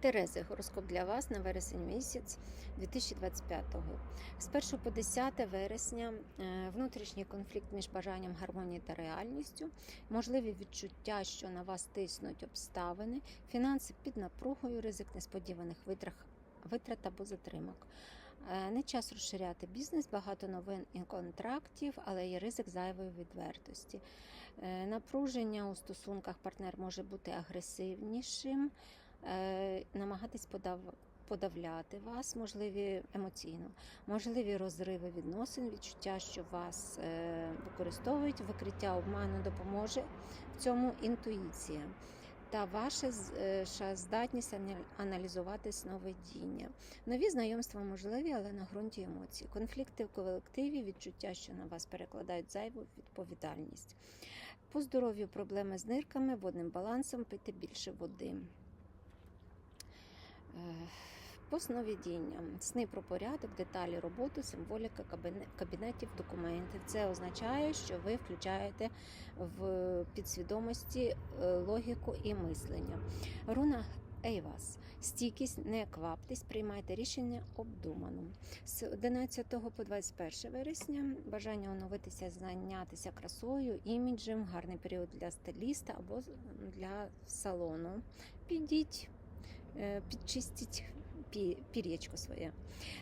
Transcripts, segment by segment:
Терези, гороскоп для вас на вересень місяць 2025-го. З 1 по 10 вересня е, внутрішній конфлікт між бажанням гармонії та реальністю, можливі відчуття, що на вас тиснуть обставини, фінанси під напругою, ризик несподіваних витрат, витрат або затримок. Е, Не час розширяти бізнес, багато новин і контрактів, але є ризик зайвої відвертості. Е, Напруження у стосунках партнер може бути агресивнішим, намагатись подав, подавляти вас, можливі емоційно, можливі розриви відносин, відчуття, що вас е, використовують, викриття обману допоможе в цьому інтуїція. Та ваша е, здатність аналізувати сновидіння. Нові знайомства можливі, але на ґрунті емоцій. Конфлікти в колективі, відчуття, що на вас перекладають зайву відповідальність. По здоров'ю проблеми з нирками, водним балансом, пити більше води. По сновидінням. Сни про порядок, деталі роботи, символіка кабінетів, документів. Це означає, що ви включаєте в підсвідомості е, логіку і мислення. Руна Ейвас. Стійкість, не кваптесь, приймайте рішення обдумано. З 11 по 21 вересня бажання оновитися, зайнятися красою, іміджем, гарний період для стиліста або для салону. Підіть, підчистіть пі- пір'ячко своє.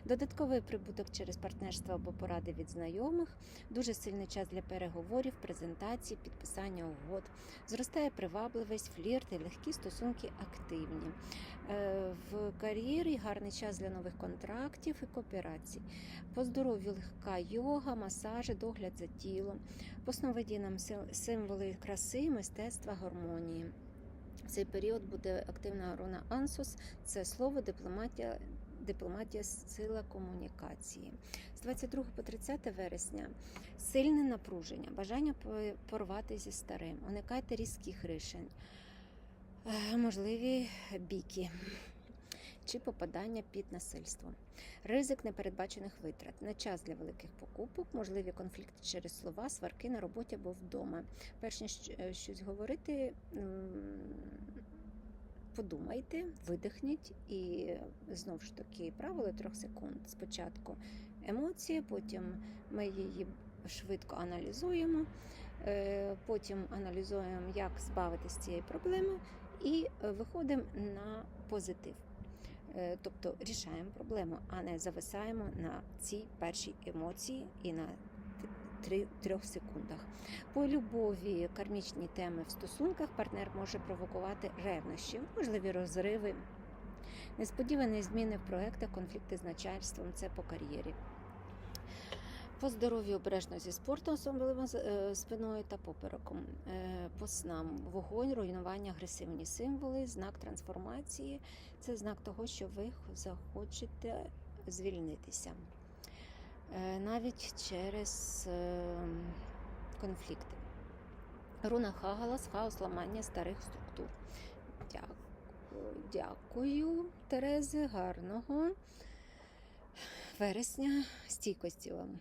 Додатковий прибуток через партнерство або поради від знайомих, дуже сильний час для переговорів, презентацій, підписання угод. Зростає привабливість, флірт і легкі стосунки активні. Е, В кар'єрі гарний час для нових контрактів і кооперацій. По здоров'ю легка йога, масажі, догляд за тілом. По сновидінням сил- символи краси, мистецтва, гармонії. В цей період буде активна руна Ансус, це слово, дипломатія, дипломатія, сила комунікації. З 22 по 30 вересня сильне напруження, бажання по- порвати зі старим, уникайте різких рішень, Е, можливі біки чи попадання під насильство. Ризик непередбачених витрат, не час для великих покупок, можливі конфлікти через слова, сварки на роботі або вдома. Перш ніж щось говорити, подумайте, видихніть і знову ж таки правило трьох секунд. Спочатку емоції, потім ми її швидко аналізуємо, е, потім аналізуємо, як збавитися цієї проблеми, і е, виходимо на позитив. Е, Тобто рішаємо проблему, а не зависаємо на цій першій емоції і на трьох секундах. По любові кармічні теми в стосунках партнер може провокувати ревнощі, можливі розриви, несподівані зміни в проектах, конфлікти з начальством це по кар'єрі. По здоров'ю обережно зі спортом, особливо е, спиною та попереком. Е, По снам вогонь, руйнування, агресивні символи, знак трансформації. Це знак того, що ви захочете звільнитися. Е, Навіть через конфлікти. Руна Хагалас, хаос ламання старих структур. Дякую, дякую, Терези, гарного вересня, стійкості вам.